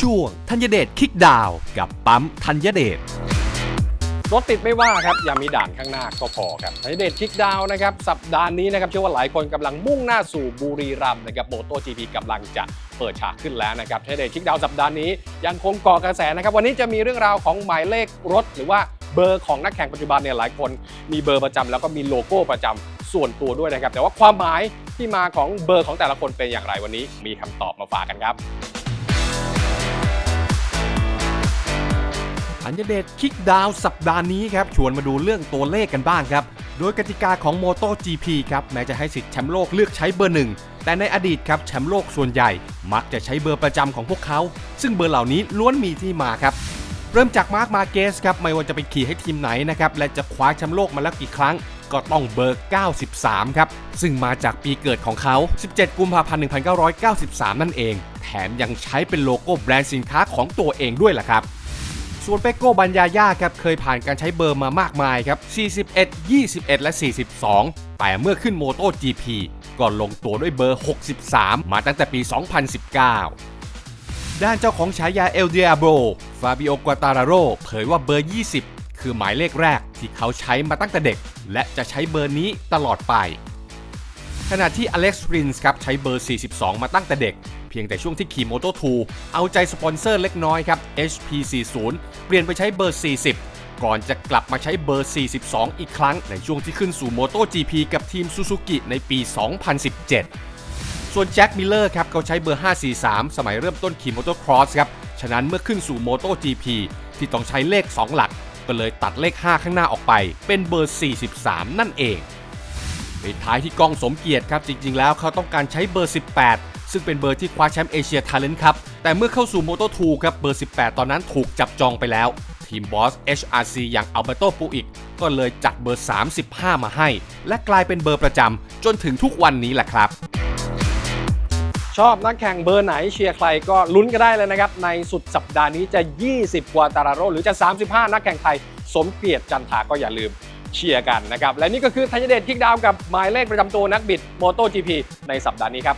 ช่วงธัญเดชคิกดาวกับปั๊มธัญเดชรถติดไม่ว่าครับอย่ามีด่านข้างหน้าก็พอครับไทยเดชคิกดาวนะครับสัปดาห์นี้นะครับเชื่อว่าหลายคนกำลังมุ่งหน้าสู่บุรีรัมย์นะครับโมโต GP กำลังจะเปิดฉากขึ้นแล้วนะครับไทยเดชคิกดาวสัปดาห์นี้ยังคงก่อกระแสนะครับวันนี้จะมีเรื่องราวของหมายเลขรถหรือว่าเบอร์ของนักแข่งปัจจุบันเนี่ยหลายคนมีเบอร์ประจำแล้วก็มีโลโก้ประจำส่วนตัวด้วยนะครับ แต่ว่าความหมายที่มาของเบอร์ของแต่ละคนเป็นอย่างไรวันนี้ มีคำตอบมาฝากกันครับ ธัญเดชคิกดาวสัปดาห์นี้ครับชวนมาดูเรื่องตัวเลขกันบ้างครับ โดยกติกาของ MotoGP ครับแม้จะให้สิทธิ์แชมป์โลกเลือกใช้เบอร์หนึ่งแต่ในอดีตครับแชมป์โลกส่วนใหญ่ มักจะใช้เบอร์ประจำของพวกเขา ซึ่งเบอร์เหล่านี้ล้วนมีที่มาครับ เริ่มจากมาร์คมาเกสครับไม่ว่าจะไปขี่ให้ทีมไหนนะครับและจะคว้าแชมป์โลกมาแล้วกี่ครั้งก็ต้องเบอร์ 93 ครับ ซึ่งมาจากปีเกิดของเขา 17 กุมภาพันธ์ 1993 นั่นเอง แถมยังใช้เป็นโลโก้แบรนด์สินค้าของตัวเองด้วยล่ะครับ ส่วนเปโก้บัญญาย่าครับเคยผ่านการใช้เบอร์มามากมายครับ 41 21 และ 42 แต่เมื่อขึ้นโมโต GP ก็ลงตัวด้วยเบอร์ 63 มาตั้งแต่ปี 2019ด้านเจ้าของฉายาเอลเดียโบฟาบิโอกวาตาราโรเผยว่าเบอร์ 20 คือหมายเลขแรกที่เขาใช้มาตั้งแต่เด็ก และจะใช้เบอร์นี้ตลอดไป ขณะที่อเล็กซ์รินส์ครับใช้เบอร์ 42 มาตั้งแต่เด็ก เพียงแต่ช่วงที่ขี่ Moto 2 เอาใจสปอนเซอร์เล็กน้อยครับ HP40 เปลี่ยนไปใช้เบอร์ 40 ก่อนจะกลับมาใช้เบอร์ 42 อีกครั้ง ในช่วงที่ขึ้นสู่ MotoGP กับทีมซูซูกิในปี 2017 ส่วนแจ็คมิลเลอร์ครับเขาใช้เบอร์ 543 สมัยเริ่มต้นขี่ Motocross ครับฉะนั้นเมื่อขึ้นสู่ MotoGP ที่ต้องใช้เลข 2 หลัก ก็เลยตัดเลข 5 ข้างหน้าออกไป เป็นเบอร์ 43 นั่นเอง ปิดท้ายที่กล้องสมเกียรติครับ จริง ๆ แล้วเขาต้องการใช้เบอร์ 18 ซึ่งเป็นเบอร์ที่คว้าแชมป์เอเชียทาเลนต์ครับ แต่เมื่อเข้าสู่ Moto 2ครับเบอร์ 18 ตอนนั้นถูกจับจองไปแล้ว ทีมบอส HRC อย่างอัลเบโตปูอิก ก็เลยจัดเบอร์ 35 มาให้ และกลายเป็นเบอร์ประจำจนถึงทุกวันนี้แหละครับ ชอบนักแข่งเบอร์ไหนเชียร์ใครก็ลุ้นก็ได้เลยนะครับ ในสุดสัปดาห์นี้จะ 20 กว่าตาราโรหรือจะ 35 นักแข่งไทย สมเกียรติจันทาก็อย่าลืม เชียร์กันนะครับ และนี่ก็คือทัญเดชคิกดาวกับหมายเลขประจำตัวนักบิด MotoGP ในสัปดาห์นี้ครับ